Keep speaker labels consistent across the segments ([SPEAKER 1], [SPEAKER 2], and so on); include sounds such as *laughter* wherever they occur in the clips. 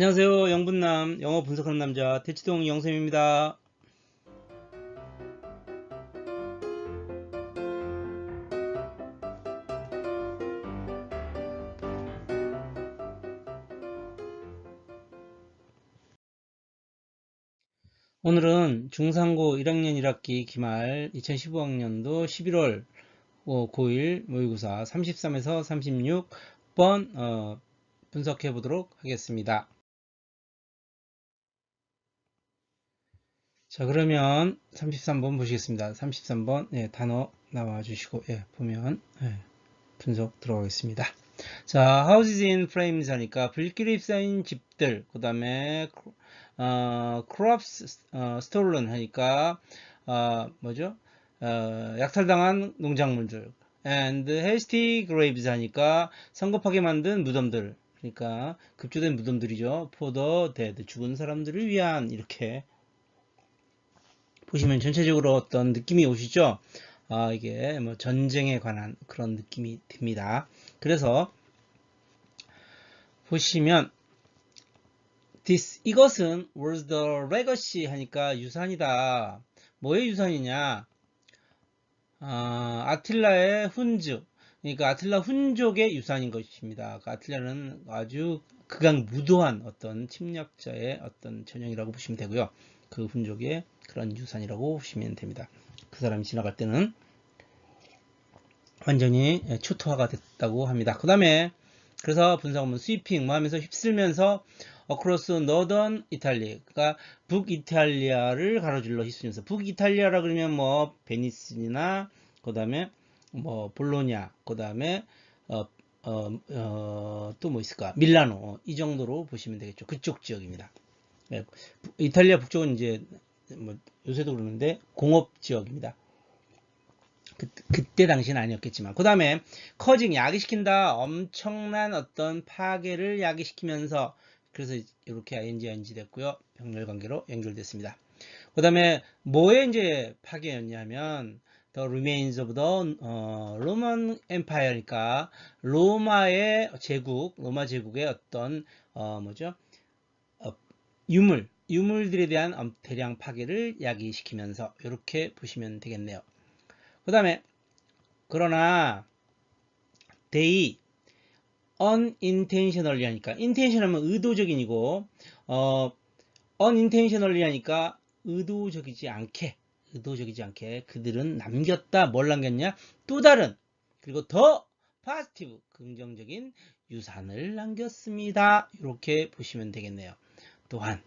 [SPEAKER 1] 안녕하세요. 영분남, 영어 분석하는 남자, 대치동 영쌤입니다. 오늘은 중상고 1학년 1학기 기말 2015학년도 11월 9일 모의고사 33에서 36번 어, 분석해 보도록 하겠습니다. 자 그러면 33번 보시겠습니다. 33번 예, 단어 나와 주시고 예, 보면 예, 분석 들어가겠습니다. 자 houses in frames 하니까 불길이 휩싸인 집들 그 다음에 어, crops 어, stolen 하니까 어, 뭐죠 어, 약탈당한 농작물들 and hasty graves 하니까 성급하게 만든 무덤들 그러니까 급조된 무덤들이죠 the dead 죽은 사람들을 위한 이렇게 보시면 전체적으로 어떤 느낌이 오시죠? 아, 이게 뭐 전쟁에 관한 그런 느낌이 듭니다. 그래서 보시면 this 이것은 was the legacy 하니까 유산이다. 뭐의 유산이냐? 아, 아틸라의 훈즈. 그러니까 아틸라 훈족의 유산인 것입니다. 그 아틸라는 아주 극악무도한 어떤 침략자의 어떤 전형이라고 보시면 되고요. 그 훈족의 그런 유산이라고 보시면 됩니다. 그 사람이 지나갈 때는 완전히 초토화가 됐다고 합니다. 그 다음에 그래서 분석하면 스위핑 뭐 하면서 휩쓸면서 어크로스 너던 이탈리 그러니까 북이탈리아를 가로질러 휩쓸면서 북이탈리아라 그러면 뭐 베니스나 그 다음에 뭐 볼로냐 그 다음에 어, 어, 어, 또 뭐 있을까 밀라노 이 정도로 보시면 되겠죠 그쪽 지역입니다 네, 이탈리아 북쪽은 이제 뭐 요새도 그러는데 공업 지역입니다. 그, 그때 당시는 아니었겠지만. 그 다음에 커징 야기시킨다. 엄청난 어떤 파괴를 야기시키면서 그래서 이렇게 ing ing 됐고요. 병렬 관계로 연결됐습니다. 그 다음에 뭐에 이제 파괴였냐면 The Remains of the 어, Roman Empire니까 로마의 제국 로마 제국의 어떤 어, 뭐죠? 어, 유물 유물들에 대한 대량 파괴를 야기시키면서 이렇게 보시면 되겠네요. 그 다음에 그러나 they unintentionally 하니까 intention 하면 의도적인이고 어, unintentionally 하니까 의도적이지 않게 의도적이지 않게 그들은 남겼다 뭘 남겼냐? 또 다른 그리고 더 파스티브 긍정적인 유산을 남겼습니다. 이렇게 보시면 되겠네요 또한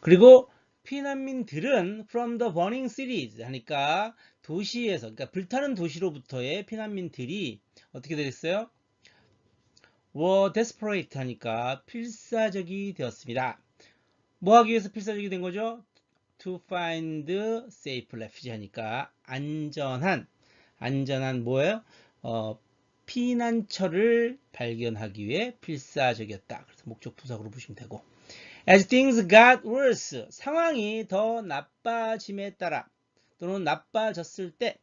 [SPEAKER 1] 그리고 피난민들은 from the burning cities 하니까 도시에서 그러니까 불타는 도시로부터의 피난민들이 어떻게 되겠어요? were desperate 하니까 필사적이 되었습니다. 뭐 하기 위해서 필사적이 된 거죠? to find safe refuge 하니까 안전한 안전한 뭐예요? 어, 피난처를 발견하기 위해 필사적이었다. 그래서 목적 부사으로 보시면 되고 As things got worse, 상황이 더 나빠짐에 따라 또는 나빠졌을 때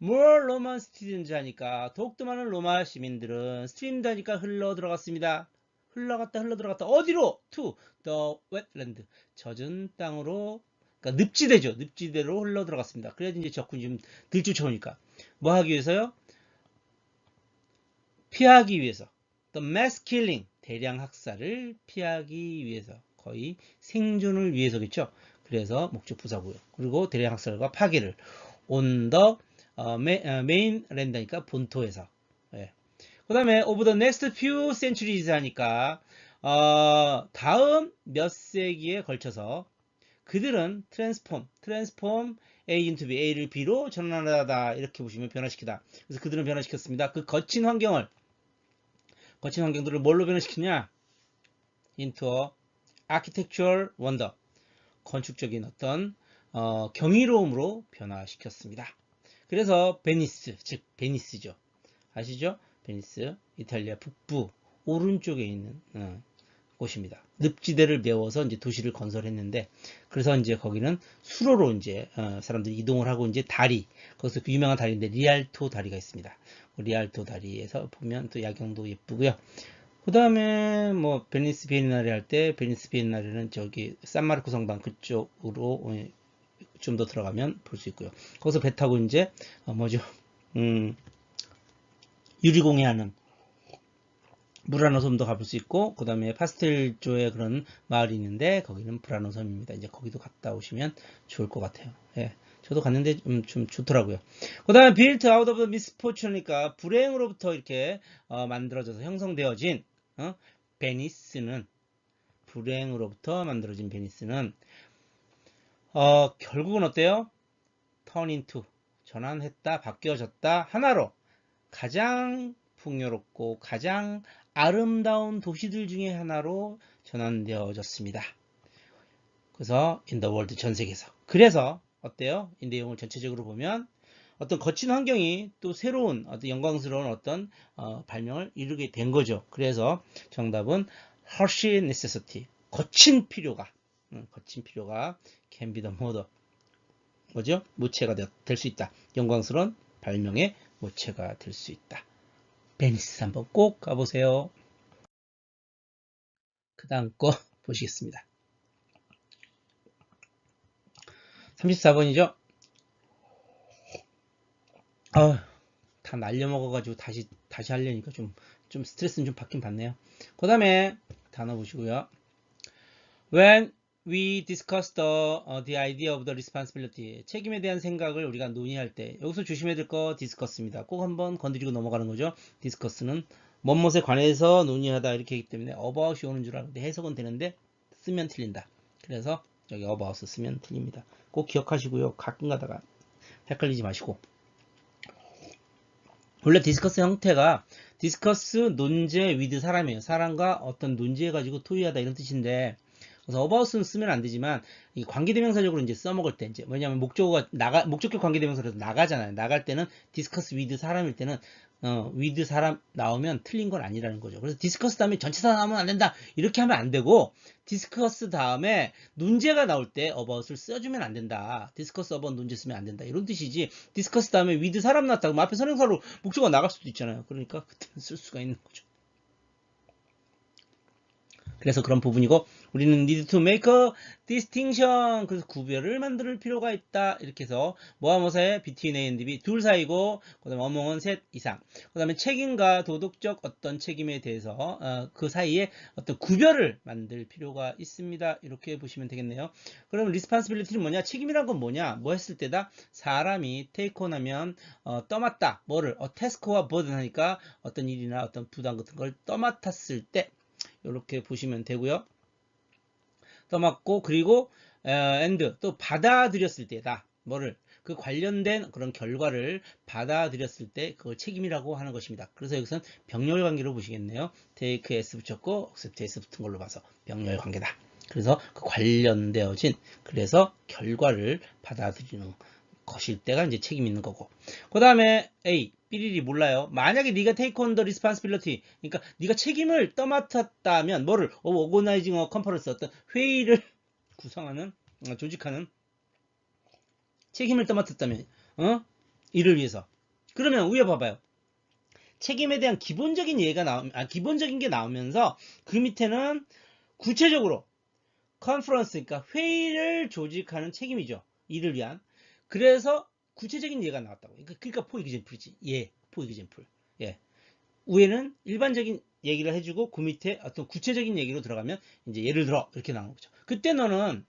[SPEAKER 1] more Roman citizens 하니까 더욱더 많은 로마 시민들은 streamed 하니까 흘러 들어갔습니다. 흘러갔다 흘러 들어갔다 어디로? to the wetland 젖은 땅으로 그러니까 늪지대죠. 늪지대로 흘러 들어갔습니다. 그래야지 이제 적군이 좀 들쫓아오니까 뭐 하기 위해서요? 피하기 위해서 the mass killing 대량 학살을 피하기 위해서 거의 생존을 위해서겠죠. 그래서 목적 부사고요. 그리고 대량 학살과 파괴를 온더 어, 메인 랜드니까 본토에서. 예. 그 다음에 over the next few centuries 하니까 어, 다음 몇 세기에 걸쳐서 그들은 트랜스폼, 트랜스폼 A into B, A를 B로 전환하다 이렇게 보시면 변화시키다. 그래서 그들은 변화시켰습니다. 그 거친 환경을 거친 환경들을 뭘로 변화시키냐? into architectural wonder 건축적인 어떤 어, 경이로움으로 변화시켰습니다. 그래서 베니스 즉 베니스죠. 아시죠? 베니스 이탈리아 북부 오른쪽에 있는 어, 곳입니다. 늪지대를 메워서 이제 도시를 건설했는데 그래서 이제 거기는 수로로 이제 어, 사람들이 이동을 하고 이제 다리 거기서 그 유명한 다리인데 리알토 다리가 있습니다. 그 리알토 다리에서 보면 또 야경도 예쁘고요. 그 다음에 뭐 베니스 비엔나레 할 때 베니스 비엔나레는 저기 산마르코 성당 그쪽으로 어, 좀더 들어가면 볼 수 있고요. 거기서 배 타고 이제 어, 뭐죠? 음, 유리공예하는 무라노 섬도 가볼 수 있고 그 다음에 파스텔조의 그런 마을이 있는데 거기는 브라노 섬입니다. 이제 거기도 갔다 오시면 좋을 것 같아요. 예. 저도 갔는데 좀, 좀 좋더라고요. 그 다음에 built out of the misfortune이니까 불행으로부터 이렇게 어, 만들어져서 형성되어진 어? 베니스는 불행으로부터 만들어진 베니스는 어, 결국은 어때요? turn into 전환했다, 바뀌어졌다 하나로 가장 풍요롭고 가장 아름다운 도시들 중에 하나로 전환되어졌습니다. 그래서 world 전 세계에서 그래서 어때요? 이 내용을 전체적으로 보면 어떤 거친 환경이 또 새로운 어떤 영광스러운 어떤 어, 발명을 이루게 된 거죠. 그래서 정답은 harsh necessity 거친 필요가 음, 거친 필요가 can be the mother 뭐죠? 모체가 될 수 있다. 영광스러운 발명의 모체가 될 수 있다. 베니스 한번 꼭 가보세요. 그 다음 거 *laughs* 보시겠습니다. 34번이죠? 아, 다 날려먹어가지고 다시, 다시 하려니까 좀, 좀 스트레스는 좀 받긴 받네요. 그 다음에 단어 보시고요. When we discuss the, uh, the idea of the responsibility. 책임에 대한 생각을 우리가 논의할 때, 여기서 조심해야 될 거 discuss입니다. 꼭 한번 건드리고 넘어가는 거죠. discuss는 뭐뭇에 관해서 논의하다 이렇게 하기 때문에 about이 오는 줄 알았는데 해석은 되는데 쓰면 틀린다. 그래서 여기 about 쓰면 틀립니다. 꼭 기억하시고요. 가끔 가다가 헷갈리지 마시고. 원래 디스커스 형태가 디스커스 논제 위드 사람이에요. 사람과 어떤 논지해 가지고 토의하다 이런 뜻인데 그래서 about은 쓰면 안 되지만 이 관계대명사적으로 이제 써먹을 때 이제 뭐냐면 목적어가 나가 목적격 관계대명사로 나가잖아요. 나갈 때는 디스커스 위드 사람일 때는 어, 위드 사람 나오면 틀린 건 아니라는 거죠. 그래서 디스커스 다음에 전치사 나오면 안 된다. 이렇게 하면 안 되고 디스커스 다음에 논제가 나올 때 about을 써주면 안 된다. 디스커스 about 논제 쓰면 안 된다. 이런 뜻이지. 디스커스 다음에 위드 사람 났다고 뭐 앞에 선행사로 목적어가 나갈 수도 있잖아요. 그러니까 그때는 쓸 수가 있는 거죠. 그래서 그런 부분이고 우리는 need to make a distinction. 그래서 구별을 만들 필요가 있다. 이렇게 해서 뭐사의 between A and B 둘 사이고 그 다음에 어몽은 셋 이상. 그 다음에 책임과 도덕적 어떤 책임에 대해서 어, 그 사이에 어떤 구별을 만들 필요가 있습니다. 이렇게 보시면 되겠네요. 그럼 responsibility는 뭐냐? 책임이란 건 뭐냐? 뭐 했을 때다? 사람이 take on 하면 어, 떠맡다. 뭐를? 어, task와 burden 하니까 어떤 일이나 어떤 부담 같은 걸 떠맡았을 때. 이렇게 보시면 되고요. 떠맡고 그리고 and 또 받아들였을 때다. 뭐를 그 관련된 그런 결과를 받아들였을 때 그걸 책임이라고 하는 것입니다. 그래서 여기서는 병렬 관계로 보시겠네요. take s 붙였고 accept s 붙은 걸로 봐서 병렬 관계다. 그래서 그 관련되어진 그래서 결과를 받아들이는 것일 때가 이제 책임 있는 거고. 그 다음에 A 삐리리 몰라요. 만약에 네가 on the responsibility, 그러니까 네가 책임을 떠맡았다면 뭐를 어, organizing a conference 어떤 회의를 *laughs* 구성하는 어, 조직하는 책임을 떠맡았다면 어 이를 위해서 그러면 위에 봐봐요. 책임에 대한 기본적인 예가 나오 아 기본적인 게 나오면서 그 밑에는 구체적으로 컨퍼런스 그러니까 회의를 조직하는 책임이죠. 이를 위한 그래서 구체적인 예가 나왔다고. 그러니까, 그러니까 포 이그젠플이지. 예, 포 이그젠플. 예. 위에는 일반적인 얘기를 해주고 그 밑에 어떤 구체적인 얘기로 들어가면 이제 예를 들어 이렇게 나오는 거죠. 그때 너는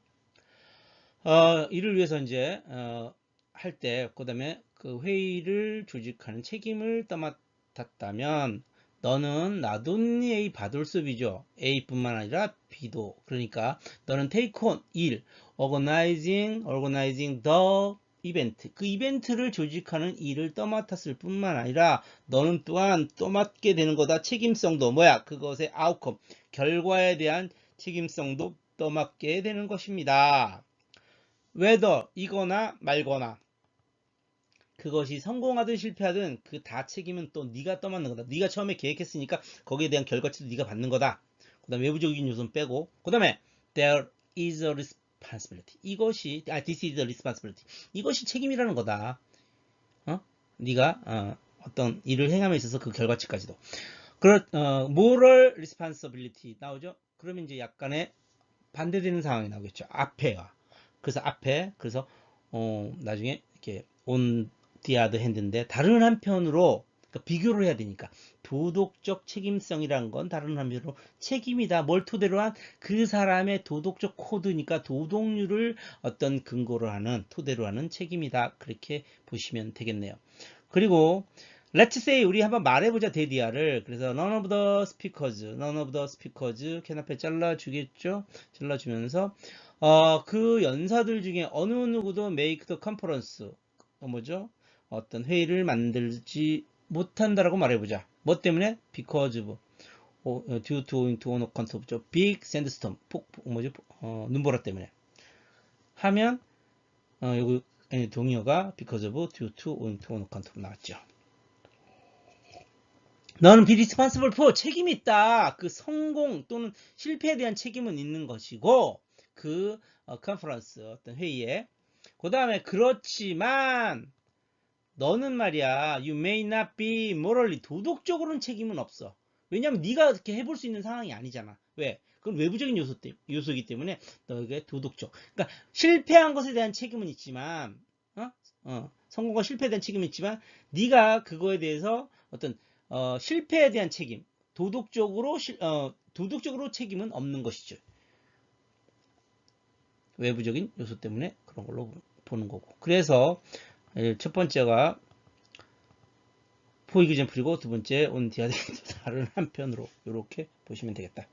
[SPEAKER 1] 어, 이를 위해서 이제 어, 할 때 그다음에 그 회의를 조직하는 책임을 떠맡았다면 너는 나돈니 A 받을 수비죠. A뿐만 아니라 B도. 그러니까 너는 take on 일, organizing, organizing the 이벤트. 그 이벤트를 조직하는 일을 떠맡았을 뿐만 아니라 너는 또한 떠맡게 되는 거다. 책임성도 뭐야? 그것의 아웃컴. 결과에 대한 책임성도 떠맡게 되는 것입니다. whether 이거나 말거나 그것이 성공하든 실패하든 그 다 책임은 또 네가 떠맡는 거다. 네가 처음에 계획했으니까 거기에 대한 결과치도 네가 받는 거다. 그 다음에 외부적인 요소는 빼고 그 다음에 there is a responsibility. 이것이 아 this is the responsibility. 이것이 책임이라는 거다. 어? 네가 어, 어떤 일을 행함에 있어서 그 결과치까지도. 그렇 어 moral responsibility 나오죠. 그러면 이제 약간의 반대되는 상황이 나오겠죠. 앞에와 그래서 앞에 그래서 어 나중에 이렇게 on the other hand인데 다른 한편으로 그러니까 비교를 해야 되니까 도덕적 책임성이란 건 다른 한편으로 책임이다. 뭘 토대로 한 그 사람의 도덕적 코드니까 도덕률을 어떤 근거로 하는 토대로 하는 책임이다. 그렇게 보시면 되겠네요. 그리고 Let's say 우리 한번 말해보자 데디아를 그래서 none of the speakers, none of the speakers 캔 앞에 잘라주겠죠? 잘라주면서 어, 그 연사들 중에 어느 누구도 make the conference 어, 뭐죠? 어떤 회의를 만들지 못한다라고 말해보자. 뭐 때문에? because of 어, 어, due to owing to on account of 죠. big sandstorm 폭, 폭 뭐죠? 어, 눈보라 때문에 하면 어, 예, 동의어가 because of due to owing to on account of 나왔죠. 너는 be responsible for 책임이 있다. 그 성공 또는 실패에 대한 책임은 있는 것이고 그 어, 컨퍼런스 어떤 회의에 그 다음에 그렇지만 너는 말이야 you may not be morally 도덕적으로는 책임은 없어. 왜냐면 네가 그렇게 해볼 수 있는 상황이 아니잖아. 왜? 그건 외부적인 요소 때, 요소이기 때문에 너에게 도덕적. 그러니까 실패한 것에 대한 책임은 있지만 어? 어, 성공과 실패에 대한 책임은 있지만 네가 그거에 대해서 어떤 어, 실패에 대한 책임, 도덕적으로 실- 어, 도덕적으로 책임은 없는 것이죠. 외부적인 요소 때문에 그런 걸로 보는 거고. 그래서 예, 첫 번째가 포이기 젠플이고 두 번째 온 디아드 다른 *laughs* 한편으로 이렇게 보시면 되겠다.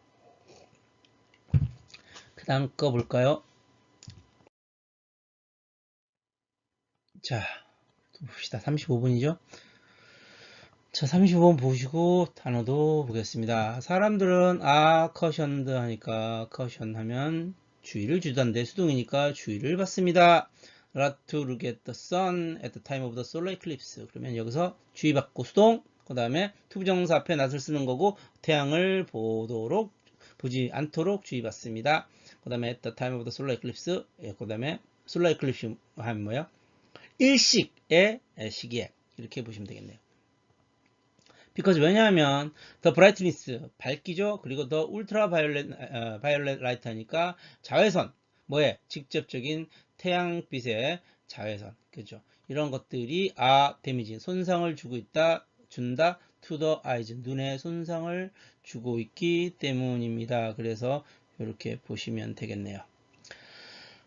[SPEAKER 1] 그 다음 거 볼까요? 자, 또 봅시다. 35분이죠? 자, 35번 보시고 단어도 보겠습니다. 사람들은 아, 커션드 하니까 커션 하면 주의를 주던데 수동이니까 주의를 받습니다. Not to look at the sun at the time of the solar eclipse. 그러면 여기서 주의받고 수동, 그 다음에 투부정사 앞에 낫을 쓰는 거고 태양을 보도록 보지 않도록 주의받습니다. 그 다음에 at the time of the solar eclipse, 예, 그 다음에 solar eclipse 하면 뭐예요? 일식의 시기에 이렇게 보시면 되겠네요. because 왜냐하면 the brightness 밝기죠. 그리고 the ultraviolet 어, violet light 하니까 자외선 뭐에 직접적인 태양빛의 자외선 그죠. 이런 것들이 아 데미지 손상을 주고 있다 준다 the eyes 눈에 손상을 주고 있기 때문입니다. 그래서 이렇게 보시면 되겠네요.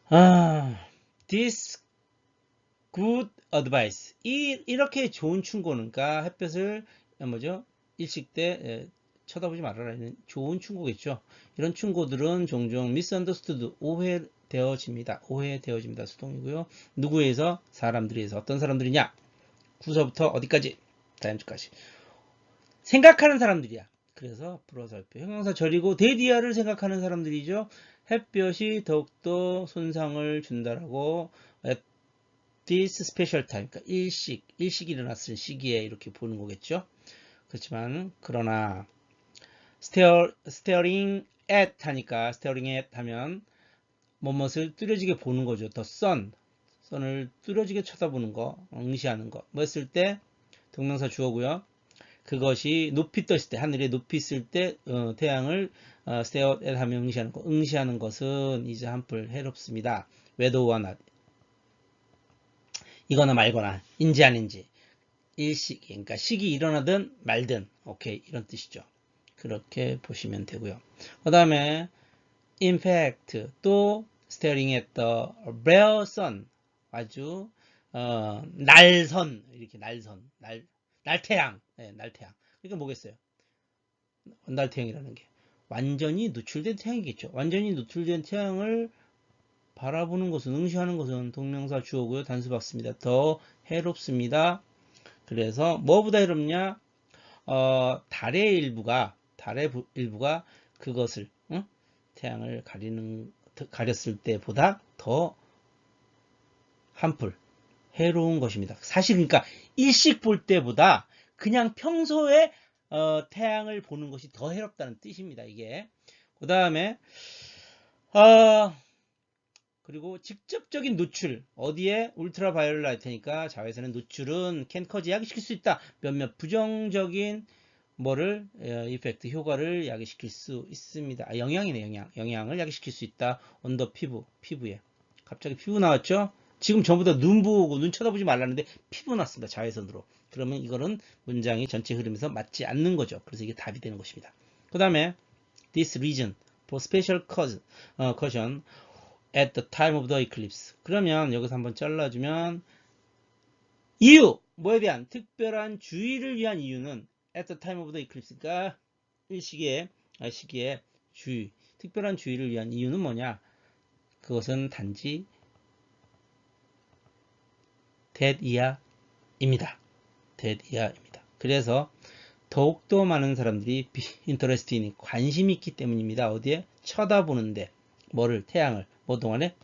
[SPEAKER 1] 아 this good advice 이 이렇게 좋은 충고는 그러니까 햇볕을 뭐죠? 일식 때 에, 쳐다보지 말아라 는 좋은 충고겠죠. 이런 충고들은 종종 misunderstood 오해되어집니다. 오해되어집니다. 수동이고요. 누구에서 사람들에서 어떤 사람들이냐? 구서부터 어디까지? 다음주까지. 생각하는 사람들이야. 그래서 불어설표 형용사 절이고 데디아를 생각하는 사람들이죠. 햇볕이 더욱더 손상을 준다라고 at this special time, 그러니까 일식, 일식이 일어났을 시기에 이렇게 보는 거겠죠. 그렇지만 그러나 stare, staring at 하니까 staring at 하면 뭐뭇을 뚜려지게 보는 거죠. the sun, sun을 뚜려지게 쳐다보는 거, 응시하는 거. 뭐 했을 때 동명사 주어고요. 그것이 높이 떴을 때, 하늘에 높이 있을 때 어, 태양을 어, stare at 하면 응시하는 거. 응시하는 것은 이제 한풀 해롭습니다. or not. 이거나 말거나 인지 아닌지 일식 그러니까 식이 일어나든 말든 오케이 이런 뜻이죠. 그렇게 보시면 되고요. 그 다음에 in fact 또 staring at 아주 어, 날선 이렇게 날선 날 날태양 네, 날태양 그러니까 뭐겠어요? 날태양이라는 게 완전히 노출된 태양이겠죠. 완전히 노출된 태양을 바라보는 것은 응시하는 것은 동명사 주어고요. 단수 받습니다. 더 해롭습니다. 그래서 뭐보다 해롭냐? 어, 달의 일부가 달의 부- 일부가 그것을 응? 태양을 가리는 가렸을 때보다 더 한풀 해로운 것입니다. 사실 그러니까 일식 볼 때보다 그냥 평소에 어, 태양을 보는 것이 더 해롭다는 뜻입니다. 이게 그 다음에 어, 그리고 직접적인 노출 어디에 울트라 바이올라이트니까 자외선의 노출은 캔커지 야기시킬 수 있다. 몇몇 부정적인 뭐를 이펙트 효과를 야기시킬 수 있습니다. 아, 영향이네 영향. 영향을 야기시킬 수 있다. 언더 피부 피부에. 갑자기 피부 나왔죠? 지금 전부 다 눈 보고 눈 쳐다보지 말라는데 피부 났습니다. 자외선으로. 그러면 이거는 문장이 전체 흐름에서 맞지 않는 거죠. 그래서 이게 답이 되는 것입니다. 그 다음에 this reason for special cause, 어, caution at the time of the eclipse. 그러면 여기서 한번 잘라주면 이유 뭐에 대한 특별한 주의를 위한 이유는 at the time of the eclipse가 이 시기에 아, 시기에 주의 특별한 주의를 위한 이유는 뭐냐? 그것은 단지 that year입니다. that year입니다. 그래서 더욱더 많은 사람들이 인터레스트인 관심이 있기 때문입니다. 어디에? 쳐다보는데 뭐를 태양을 뭐 동안에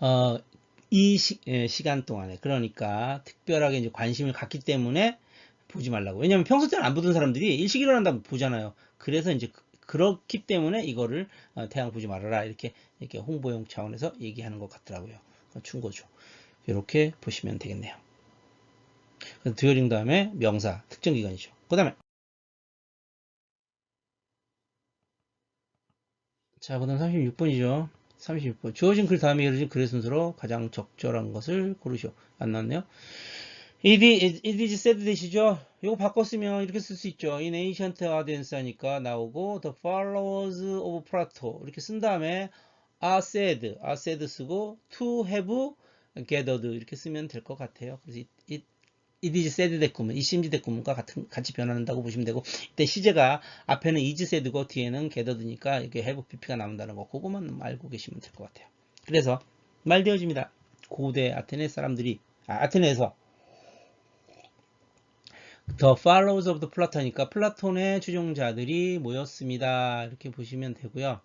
[SPEAKER 1] 어, 이 시, 예, 시간 동안에 그러니까 특별하게 이제 관심을 갖기 때문에 보지 말라고. 왜냐면 평소 때는 안 보던 사람들이 일찍 일어난다고 보잖아요. 그래서 이제 그, 렇기 때문에 이거를 어, 태양 보지 말아라 이렇게 이렇게 홍보용 차원에서 얘기하는 것 같더라고요. 충고죠. 이렇게 보시면 되겠네요. 듀어링 다음에 명사 특정 기간이죠. 그 다음에 자, 그 다음 36번이죠. 36번. 주어진 글 다음에 이어진 글의 순서로 가장 적절한 것을 고르시오. 안 나왔네요. It is, said 되시죠? 이거 바꿨으면 이렇게 쓸 수 있죠. in ancient audience 하니까 나오고 the followers of Plato 이렇게 쓴 다음에 are said, are said 쓰고 to have gathered 이렇게 쓰면 될 것 같아요. 그래서 it, it, it is said 됐구문, 이심지 됐구문과 같은, 같이 변환한다고 보시면 되고 이때 시제가 앞에는 is said고 뒤에는 gathered니까 이게 have pp가 나온다는 거 그거만 알고 계시면 될 것 같아요. 그래서 말되어집니다. 고대 아테네 사람들이 아, 아테네에서 The followers of the Platon이니까 플라톤의 추종자들이 모였습니다. 이렇게 보시면 되고요.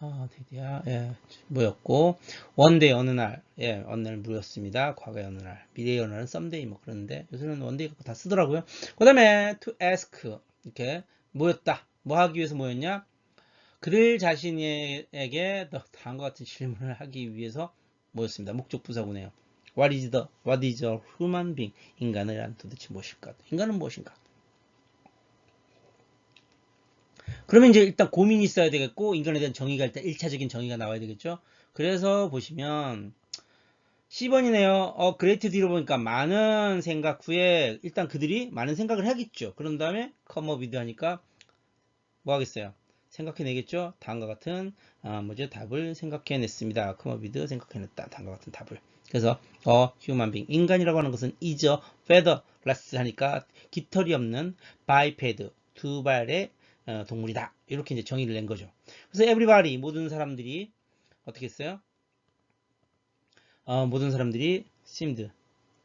[SPEAKER 1] 아, 드디어 예, 모였고 원데이 어느 날, 예, 어느 날 모였습니다. 과거의 어느 날, 미래의 어느 날은 썸데이 뭐 그러는데 요새는 원데이 갖고 다 쓰더라고요. 그 다음에 to ask 이렇게 모였다. 뭐 하기 위해서 모였냐? 그를 자신에게 다음과 같은 질문을 하기 위해서 모였습니다. 목적 부사구네요. What is the What is a human being? 인간을 도대체 무엇일까? 인간은 무엇인가? 그러면 이제 일단 고민이 있어야 되겠고 인간에 대한 정의가 일단 1차적인 정의가 나와야 되겠죠. 그래서 보시면 10번이네요. 어, 그레이트 뒤로 보니까 많은 생각 후에 일단 그들이 많은 생각을 하겠죠. 그런 다음에 컴어비드 하니까 뭐 하겠어요? 생각해내겠죠. 다음과 같은 아, 뭐죠? 답을 생각해냈습니다. 컴어비드 생각해냈다. 다음과 같은 답을. 그래서 어, human being 인간이라고 하는 것은 is a featherless 하니까 깃털이 없는 biped 두 발의 어, 동물이다. 이렇게 이제 정의를 낸 거죠. 그래서 everybody 모든 사람들이 어떻게 했어요? 어, 모든 사람들이 seemed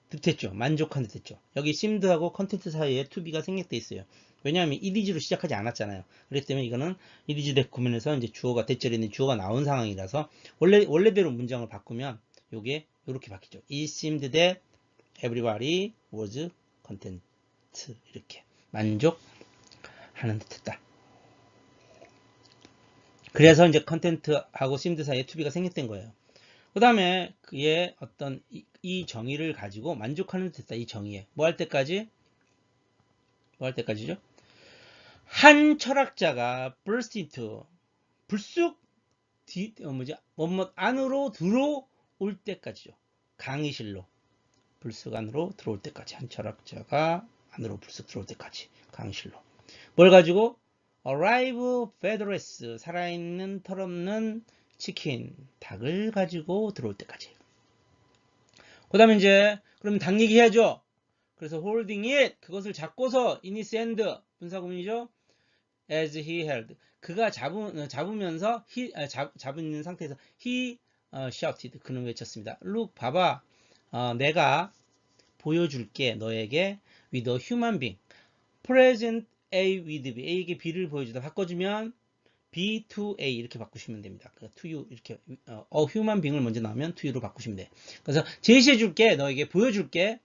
[SPEAKER 1] 듯했죠. 만족한 듯했죠. 여기 seemed하고 컨텐트 사이에 be가 생략돼 있어요. 왜냐하면 is로 시작하지 않았잖아요. 그렇기 때문에 이거는 it is that 구면에서 이제 주어가 대절에 있는 주어가 나온 상황이라서 원래 원래대로 문장을 바꾸면 요게 이렇게 바뀌죠. It seemed that everybody was content 이렇게 만족하는 듯했다. 그래서 이제 컨텐트하고 심드 사이에 투비가 생략된 거예요. 그 다음에 그의 어떤 이, 이, 정의를 가지고 만족하는 듯했다. 이 정의에. 뭐 할 때까지? 뭐 할 때까지죠? 한 철학자가 burst into 불쑥 뒤, 어, 뭐지? 뭐뭐 안으로 들어 올 때까지죠. 강의실로 불쑥 안으로 들어올 때까지. 한 철학자가 안으로 불쑥 들어올 때까지 강의실로. 뭘 가지고? Arrive featherless 살아있는 털없는 치킨 닭을 가지고 들어올 때까지. 그 다음에 이제 그러면 닭 얘기해야죠. 그래서 holding it 그것을 잡고서 in his hand 분사구문이죠. As he held. 그가 잡으, 잡으면서 he, 아, 잡, 잡은 상태에서 he 어, shouted 그는 외쳤습니다. look 봐봐. 어, 내가 보여줄게 너에게 with a human being. Present A with B. A에게 B를 보여주다. 바꿔주면 B to A 이렇게 바꾸시면 됩니다. 그 to you 이렇게 어, a human being을 먼저 나오면 to you로 바꾸시면 돼. 그래서 제시해줄게 너에게 보여줄게.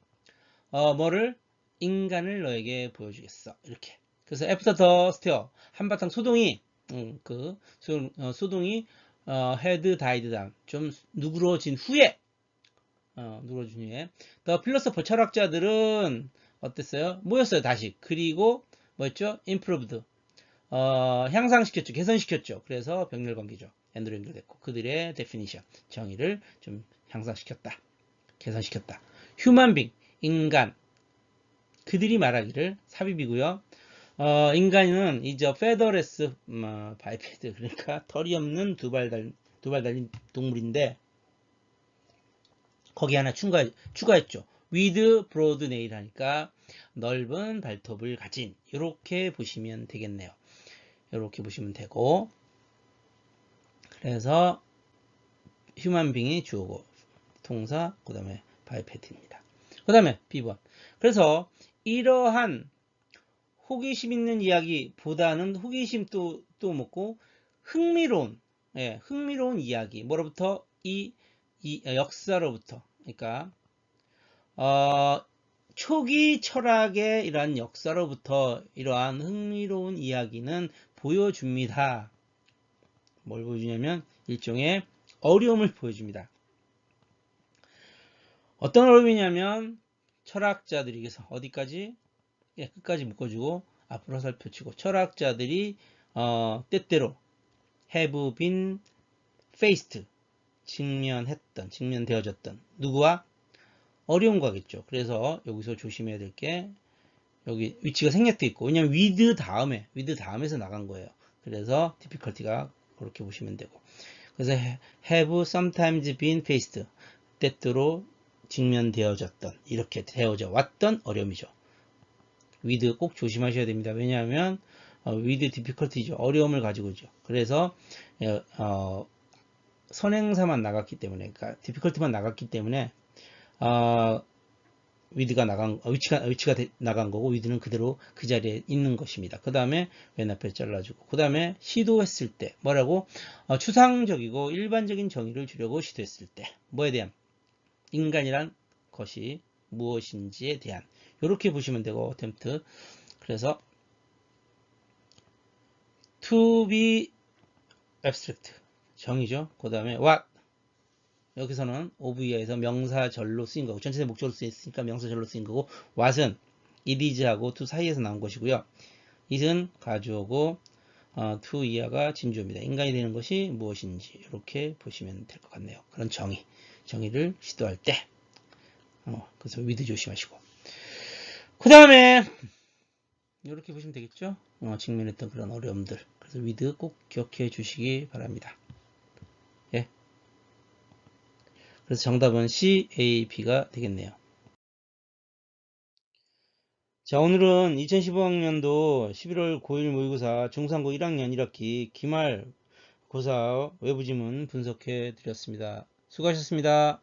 [SPEAKER 1] 어, 뭐를? 인간을 너에게 보여주겠어. 이렇게. 그래서 after the stare 한바탕 소동이. 음, 그 소, 어, 소동이 어, had died down 좀 누그러진 후에 어, 누그러진 후에 the philosopher 철학자들은 어땠어요? 모였어요, 다시. 그리고 뭐였죠? improved. 어, 향상시켰죠. 개선시켰죠. 그래서 병렬 관계죠. 엔드로 연결됐고 그들의 definition, 정의를 좀 향상시켰다. 개선시켰다. being, 인간. 그들이 말하기를 삽입이고요. 어, 인간은 이제 featherless 음, biped 그러니까 털이 없는 두발 달, 두발 달린 동물인데 거기 하나 추가, 추가했죠. with broad nail 하니까 넓은 발톱을 가진 이렇게 보시면 되겠네요. 이렇게 보시면 되고 그래서 being이 주어고 동사 그 다음에 바이페트입니다. 그 다음에 B번 그래서 이러한 호기심 있는 이야기보다는 호기심 또, 또 먹고 흥미로운 예, 흥미로운 이야기 뭐로부터 이, 이 역사로부터 그러니까 어, 초기 철학의 이러한 역사로부터 이러한 흥미로운 이야기는 보여줍니다. 뭘 보여주냐면 일종의 어려움을 보여줍니다. 어떤 어려움이냐면 철학자들에게서 어디까지 예, 끝까지 묶어주고 앞으로 살펴치고 철학자들이 어, 때때로 have been faced 직면했던 직면되어졌던 누구와 어려운 거겠죠. 그래서 여기서 조심해야 될 게 여기 위치가 생략돼 있고 왜냐면 with 다음에 with 다음에서 나간 거예요. 그래서 difficulty가 그렇게 보시면 되고 그래서 have sometimes been faced 때때로 직면되어졌던 이렇게 되어져 왔던 어려움이죠. With 꼭 조심하셔야 됩니다. 왜냐하면 어, with difficulty죠. 어려움을 가지고죠. 그래서 어, 어, 선행사만 나갔기 때문에 그러니까 difficulty만 나갔기 때문에 어, 위드가 나간 어, 위치가 위치가 되- 나간 거고 위드는 그대로 그 자리에 있는 것입니다. 그 다음에 맨 앞에 잘라주고 그 다음에 시도했을 때 뭐라고 어, 추상적이고 일반적인 정의를 주려고 시도했을 때 뭐에 대한 인간이란 것이 무엇인지에 대한 이렇게 보시면 되고 attempt 그래서 to be abstract 정의죠. 그 다음에 what 여기서는 오브이에서 명사절로 쓰인 거고 전체적 목적으로 쓰였으니까 명사절로 쓰인 거고 what은 it is하고 to 사이에서 나온 것이고요. it은 가주어고 어, to 이하가 진주입니다. 인간이 되는 것이 무엇인지 이렇게 보시면 될 것 같네요. 그런 정의, 정의를 시도할 때 어, 그래서 위드 조심하시고 그 다음에 이렇게 보시면 되겠죠? 어, 직면했던 그런 어려움들 그래서 위드 꼭 기억해 주시기 바랍니다. 예. 그래서 정답은 C, A, B가 되겠네요. 자, 오늘은 2015학년도 11월 고1 모의고사 중상고 1학년 1학기 기말 고사 외부지문 분석해 드렸습니다. 수고하셨습니다.